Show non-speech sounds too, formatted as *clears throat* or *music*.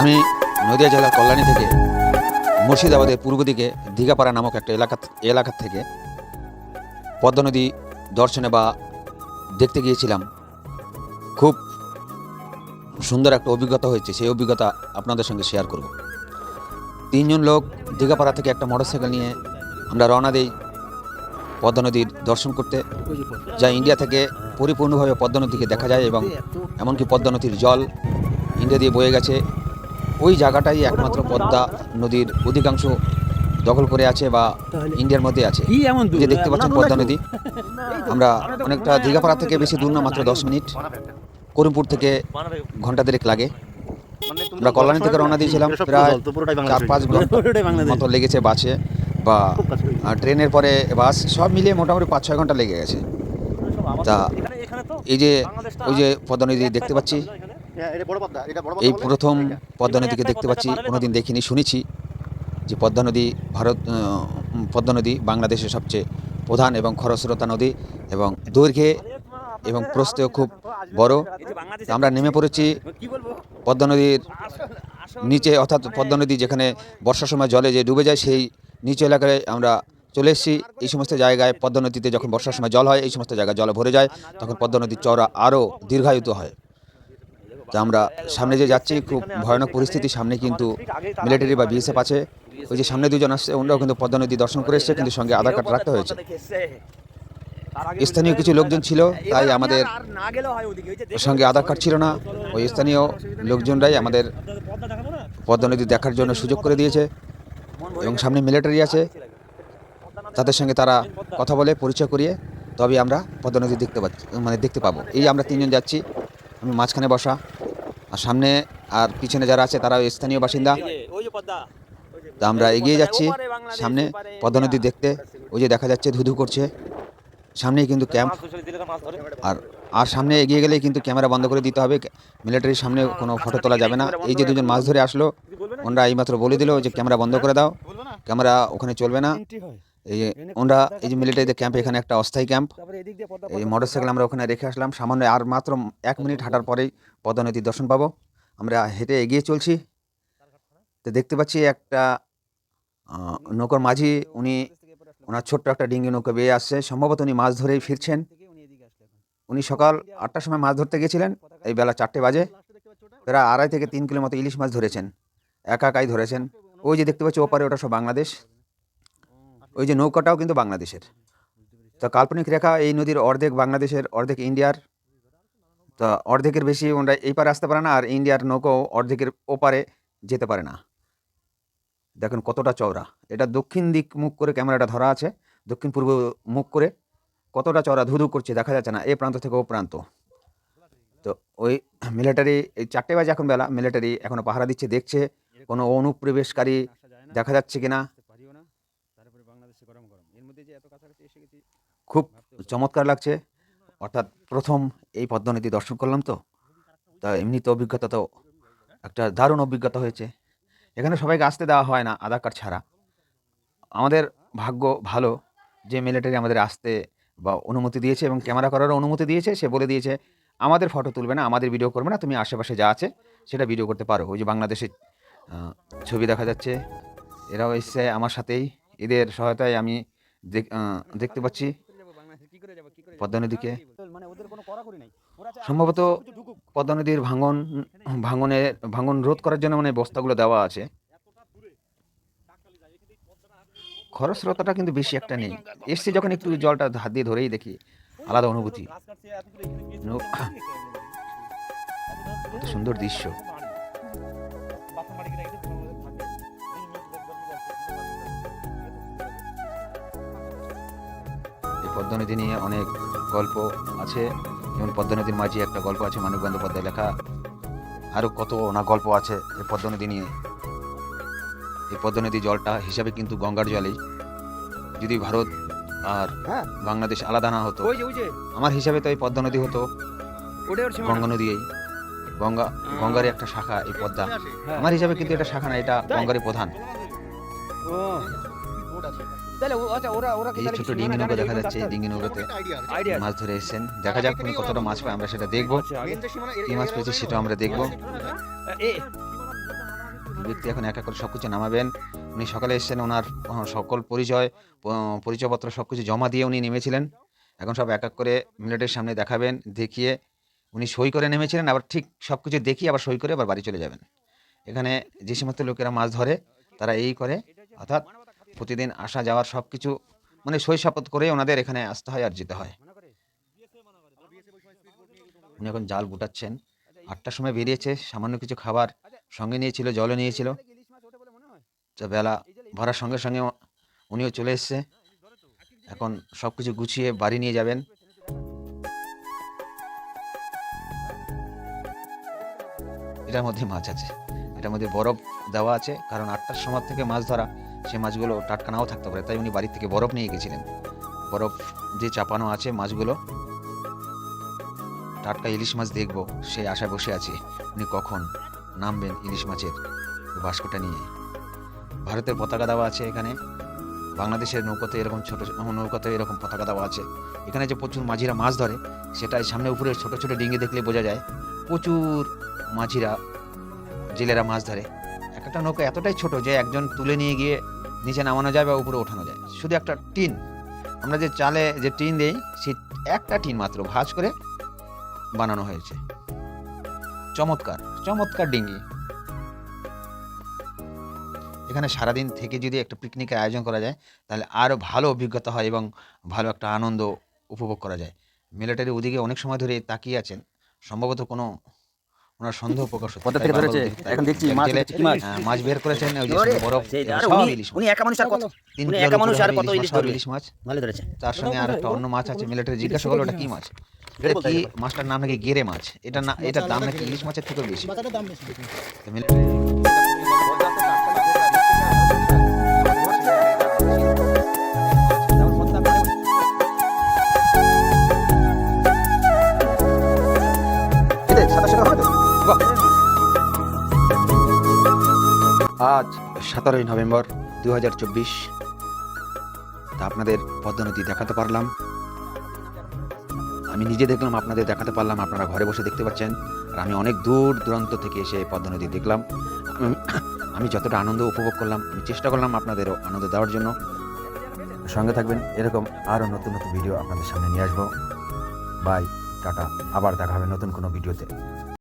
আমি নদিয়া জেলার কল্যাণী থেকে মুর্শিদাবাদের পূর্ব দিকে দীঘাপাড়া নামক একটা এলাকা এলাকা থেকে পদ্মা নদী দর্শনে বা দেখতে গিয়েছিলাম। খুব সুন্দর একটা অভিজ্ঞতা হয়েছে, সেই অভিজ্ঞতা আপনাদের সঙ্গে শেয়ার করব। তিনজন লোক দীঘাপাড়া থেকে একটা মোটরসাইকেল নিয়ে আমরা রওনা দিই পদ্মা নদীর দর্শন করতে, যা ইন্ডিয়া থেকে পরিপূর্ণভাবে পদ্মা নদীকে দেখা যায় এবং এমনকি পদ্মা নদীর জল ইন্ডিয়া দিয়ে বয়ে গেছে। ওই জায়গাটাই একমাত্র পদ্মা নদীর অধিকাংশ দখল করে আছে বা ইন্ডিয়ার মধ্যে আছে। কি এমন দূর? যে দেখতে পাচ্ছেন পদ্মা নদী। আমরা অনেকটা দীঘাপাড়া থেকে বেশি দূর না মাত্র দশ মিনিট। করিমপুর থেকে ঘণ্টা দেড়েক লাগে। আমরা কল্যাণী থেকে রওনা দিয়েছিলাম প্রায় চার পাঁচ ঘণ্টা মতো লেগেছে বাসে বা ট্রেনের পরে বাস সব মিলিয়ে মোটামুটি পাঁচ ছয় ঘণ্টা লেগে গেছে। তা এই যে ওই যে পদ্মা নদী দেখতে পাচ্ছি। এই প্রথম পদ্মা নদীকে দেখতে পাচ্ছি কোনোদিন দেখিনি শুনেছি যে পদ্মা নদী ভারত পদ্মা নদী বাংলাদেশের সবচেয়ে প্রধান এবং খরস্রোতা নদী এবং দৈর্ঘ্যে এবং প্রস্থেও খুব বড়। আমরা নেমে পড়েছি পদ্মা নদীর নিচে অর্থাৎ পদ্মা নদী যেখানে বর্ষার সময় জলে যে ডুবে যায় সেই নিচু এলাকায় আমরা চলে এসেছি। এই সমস্ত জায়গায় পদ্মা নদীতে যখন বর্ষার সময় জল হয় এই সমস্ত জায়গায় জলে ভরে যায় তখন পদ্মা নদীর চওড়া আরও দীর্ঘায়িত হয়। তা আমরা সামনে যে যাচ্ছি, খুব ভয়ানক পরিস্থিতি সামনে কিন্তু মিলিটারি বা বিএসএফ আছে। ওই যে সামনে দুজন আসছে, ওনারাও কিন্তু পদ্মা নদী দর্শন করে এসছে, কিন্তু সঙ্গে আধার কার্ড রাখতে হয়েছে। স্থানীয় কিছু লোকজন ছিল, তাই আমাদের সঙ্গে আধার কার্ড ছিল না। ওই স্থানীয় লোকজনরাই আমাদের পদ্মা নদী দেখার জন্য সুযোগ করে দিয়েছে এবং সামনে মিলিটারি আছে। তাদের সঙ্গে তারা কথা বলে, পরিচয় করিয়ে তবে আমরা পদ্মা নদী দেখতে পাচ্ছি মানে দেখতে পাবো। এই আমরা তিনজন যাচ্ছি, আমি মাঝখানে বসা। আর সামনে আর পিছনে যারা আছে তারা স্থানীয় বাসিন্দা। তা আমরা এগিয়ে যাচ্ছি। সামনে পদ্মা নদী দেখতে। ওই যে দেখা যাচ্ছে, ধুধু করছে। সামনেই কিন্তু ক্যাম্প। আর আর সামনে এগিয়ে গেলেই কিন্তু ক্যামেরা বন্ধ করে দিতে হবে। মিলিটারির সামনে কোনো ফটো তোলা যাবে না। এই যে দুজন মাছ ধরে আসলো, ওনারা এইমাত্র বলে দিল যে, ক্যামেরা বন্ধ করে দাও। ক্যামেরা ওখানে চলবে না। এই যে ওনারা এই যে মিলিটারিদের ক্যাম্প এখানে একটা অস্থায়ী ক্যাম্প এই মোটরসাইকেল আমরা ওখানে রেখে আসলাম। সামান্য আর মাত্র এক মিনিট হাঁটার পরেই পদ্মা নদীর দর্শন পাবো। আমরা হেঁটে এগিয়ে চলছি। তো দেখতে পাচ্ছি একটা নৌকার মাঝি উনি ওনার ছোট্ট একটা ডিঙ্গি নৌকা বেয়ে আসছে। সম্ভবত উনি মাছ ধরেই ফিরছেন। উনি সকাল আটটার সময় মাছ ধরতে গেছিলেন। এই বেলা চারটে বাজে। প্রায় আড়াই থেকে তিন কিলো মতো ইলিশ মাছ ধরেছেন। একা একাই ধরেছেন। ওই যে দেখতে পাচ্ছি ওপারে ওটা সব বাংলাদেশ। ওই যে নৌকাটাও কিন্তু বাংলাদেশের। তো কাল্পনিক রেখা, এই নদীর অর্ধেক বাংলাদেশের, অর্ধেক ইন্ডিয়ার। তো অর্ধেকের বেশি ওরা এই পারে আসতে পারে না, আর ইন্ডিয়ার নৌকাও অর্ধেকের ওপারে যেতে পারে না। দেখেন কতটা চওড়া। এটা দক্ষিণ দিক মুখ করে ক্যামেরাটা ধরা আছে, দক্ষিণ পূর্ব মুখ করে কতটা চওড়া ধুধু করছে দেখা যাচ্ছে না, এ প্রান্ত থেকে ও প্রান্ত। তো ওই মিলিটারি এই চারটে বাজে এখন বেলা মিলিটারি এখনও পাহারা দিচ্ছে, দেখছে, কোনো অনুপ্রবেশকারী দেখা যাচ্ছে কিনা। খুব চমৎকার লাগছে। অর্থাৎ প্রথম এই পদ্মা নদী দর্শন করলাম তো। তা এমনি তো অভিজ্ঞতা তো একটা দারুণ অভিজ্ঞতা হয়েছে। এখানে সবাইকে আসতে দেওয়া হয় না আধার কার্ড ছাড়া। আমাদের ভাগ্য ভালো। যে মিলিটারি আমাদের আসতে বা অনুমতি দিয়েছে এবং ক্যামেরা করারও অনুমতি দিয়েছে সে বলে দিয়েছে আমাদের ফটো তুলবে না আমাদের ভিডিও করবে না তুমি আশেপাশে যা আছে সেটা ভিডিও করতে পারো। ওই যে বাংলাদেশের ছবি দেখা যাচ্ছে। এরাও এসছে আমার সাথেই। এদের সহায়তায় আমি দেখতে পাচ্ছি। পদ্মা নদীকে সম্ভবত পদ্মা নদীর ভাঙন ভাঙনের ভাঙন রোধ করার জন্য মানে বস্তাগুলো দেওয়া আছে। খরস্রোতাটা কিন্তু বেশি একটা নেই। এসছে যখন একটু জলটা হাত দিয়ে ধরেই দেখি। আলাদা অনুভূতি। সুন্দর দৃশ্য। এই পদ্মা নদী নিয়ে অনেক গল্প আছে। যেমন পদ্মা নদীর মাঝে একটা গল্প আছে মানিক বন্দ্যোপাধ্যায় লেখা। আরও কত না গল্প আছে এই পদ্মা নদী নিয়ে। এই পদ্মা নদী জলটা হিসাবে কিন্তু গঙ্গার জলেই। যদি ভারত আর হ্যাঁ। বাংলাদেশ আলাদা না হতো আমার হিসাবে তো এই পদ্মা নদী হতো। গঙ্গা নদী গঙ্গা গঙ্গারই একটা শাখা এই পদ্মা। হ্যাঁ। আমার হিসাবে কিন্তু এটা শাখা না এটা গঙ্গারই প্রধান। তাহলে আচ্ছা ওরা ওরা এই ছোট কি ডিঙ্গি সীমানা নৌকা দেখা যাচ্ছে এই নৌকাতে মাছ ধরে এসেছেন। দেখা যাক উনি কতটা মাছ পায় আমরা সেটা দেখব। আচ্ছা, কি মাছ পেয়েছে সেটা আমরা দেখব। ব্যক্তি এখন এক এক করে সব কিছু নামাবেন। উনি সকালে এসেছেন ওনার সকল পরিচয় পরিচয়পত্র সব কিছু জমা দিয়ে উনি নেমেছিলেন। এখন সব এক এক করে মিলেটের সামনে দেখাবেন দেখিয়ে উনি সই করে নেমেছিলেন। আবার ঠিক সব কিছু দেখিয়ে আবার সই করে আবার বাড়ি চলে যাবেন। এখানে যে সমস্ত লোকেরা মাছ ধরে তারা এই করে অর্থাৎ প্রতিদিন আসা যাওয়ার সব কিছু মানে সাপত করে ওনাদের এখানে আসতে হয় আর যেতে হয়। উনি এখন জাল গুটাচ্ছেন। আটটার সময় বেরিয়েছে, সামান্য কিছু খাবার সঙ্গে নিয়েছিল, জলও নিয়েছিল। তো বেলা ভরার সঙ্গে সঙ্গে উনিও চলে এসছে। এখন সব কিছু গুছিয়ে বাড়ি নিয়ে যাবেন। এটার মধ্যে মাছ আছে। এটার মধ্যে বরফ দেওয়া আছে, কারণ আটটার সময় থেকে মাছ ধরা সে মাছগুলো টাটকা নাও থাকতে পারে। তাই উনি বাড়ি থেকে বরফ নিয়ে গেছিলেন। বরফ যে চাপানো আছে মাছগুলো, টাটকা ইলিশ মাছ দেখব সেই আশায় বসে আছে। উনি কখন নামবেন ইলিশ মাছের বাস্কটা নিয়ে? ভারতের পতাকা দেওয়া আছে এখানে। বাংলাদেশের নৌকাতে এরকম ছোট নৌকাতে এরকম পতাকা দেওয়া আছে। এখানে যে প্রচুর মাঝিরা মাছ ধরে, সেটাই সামনে উপরে ছোট ছোট ডিঙ্গি দেখলে বোঝা যায়, প্রচুর মাঝিরা, জেলেরা মাছ ধরে। এক একটা নৌকা এতটাই ছোট যে একজন তুলে নিয়ে গিয়ে নিচে নামানো যায় বা উপরে ওঠানো যায়। শুধু একটা টিন। আমরা যে চালে যে টিন দেই, সেই একটা টিন মাত্র ভাঁজ করে বানানো হয়েছে। চমৎকার চমৎকার ডিঙ্গি। এখানে সারাদিন থেকে যদি একটা পিকনিকের আয়োজন করা যায়, তাহলে আরও ভালো অভিজ্ঞতা হয় এবং ভালো একটা আনন্দ উপভোগ করা যায়। মিলিটারি ওদিকে অনেক সময় ধরে তাকিয়ে আছেন। সম্ভবত কোনো ওনার সন্দেহ প্রকাশ হচ্ছে। কোথা থেকে ধরেছে? এখন দেখছি মাছ দেখছি কি মাছ? হ্যাঁ, মাছ বের করেছেন ওই যে বরফ সব উনি- ইলিশ উনি একা মানুষ আর কত তিন উনি একা মানুষ আর কত ইলিশ ইলিশ মাছ, ধরবে? ইলিশ মাছ ভালো ধরেছে। তার সঙ্গে আর একটা অন্য মাছ আছে মিলিটারি জিজ্ঞাসা করল ওটা কি মাছ? এটা কি মাছটার নাম নাকি গেরে মাছ? এটা না এটার দাম নাকি ইলিশ মাছের থেকেও বেশি। তো মিলিটারি আজ সতেরোই নভেম্বর দু হাজার চব্বিশ। তা আপনাদের পদ্মা দেখাতে পারলাম। আমি নিজে দেখলাম, আপনাদের দেখাতে পারলাম, আপনারা ঘরে বসে দেখতে পাচ্ছেন। আর আমি অনেক দূর দূরান্ত থেকে এসে পদ্মা দেখলাম। আমি- *clears throat* আমি যতটা আনন্দ উপভোগ করলাম, আমি চেষ্টা করলাম আপনাদেরও আনন্দ দেওয়ার জন্য। সঙ্গে থাকবেন, এরকম আরও নতুন নতুন ভিডিও আপনাদের সামনে নিয়ে আসব। বাই, টাটা, আবার দেখা হবে নতুন কোনো ভিডিওতে।